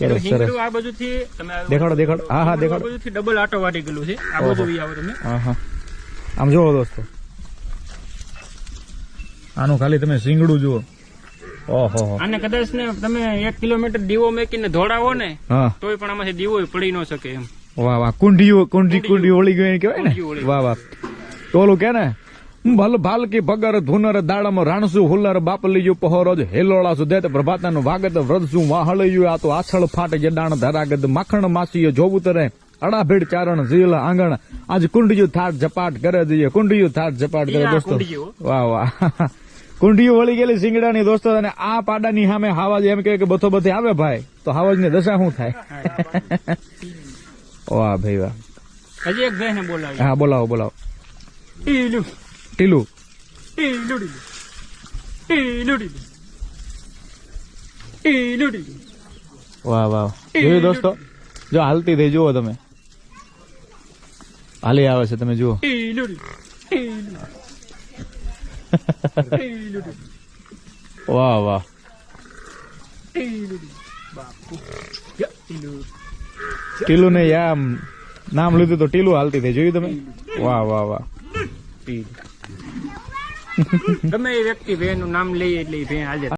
સરસ સરસ આ બાજુથી તમે દેખાડો દેખાડો. હા હા દેખાડો. બાજુથી ડબલ આટો વાટી ગયેલું છે. આ બાજુ ઈ આવો તમે. હા હા. આમ જુઓ દોસ્તો. આનું ખાલી તમે સિંગડું જુઓ. ઓહો. આને કદાચ ને તમે એક કિલોમીટર દીવો મેકીને દોડાવો ને તોય પણ આમાંથી દીવો પડી ન શકે એમ. વાહ વાહ. કુંડીઓ કુંડી કુંડી ઓળી ગઈ કહેવાય ને? વાહ વાહ. તો ઓલું કે ને? ભલ ભાલકી ભગર ધુનર દાડમ રાણસુ હુલર બાપલીયું પહોરજ હેલોળા સુધેત પ્રભાતાનું વાગત વ્રતસું વાહળયું આ તો આછળ ફાટ જડાણ ધરાગત માખણ માસીય જોવું તરે. અડાભેડ ચારણ ઝીલ આંગણ. આજ કુંડિયું થાટ ઝપાટ કરે જઈએ કુંડિયું થાટ ઝપાટ કરે. દોસ્તો વાહ વાહ. કુંડિયું વળી ગયેલી સિંગડાની દોસ્તો અને આ પાડાની સામે હાવાજ એમ કહે કે બથો બધી આવે ભાઈ. તો હાવાજની દશા શું થાય? વાહ ભાઈ વાહ. હજી એક ભાઈ ને બોલાવો. હા બોલાવો બોલાવો. ઈલું ટીલું ઈલું ઈલું ઈલું વાહ વાહ. જોયું દોસ્તો? જો હાલતી થઈ જુઓ તમે. હાલી આવે છે તમે જુઓ. વાહ વાહ. ટીલું ને આમ નામ લીધું તો ટીલું હાલતી થઈ જોયું તમે? વાહ વાહ વાહ. ગમે એ વ્યક્તિ ભેનું નામ લઈએ એટલે ભે હાજર.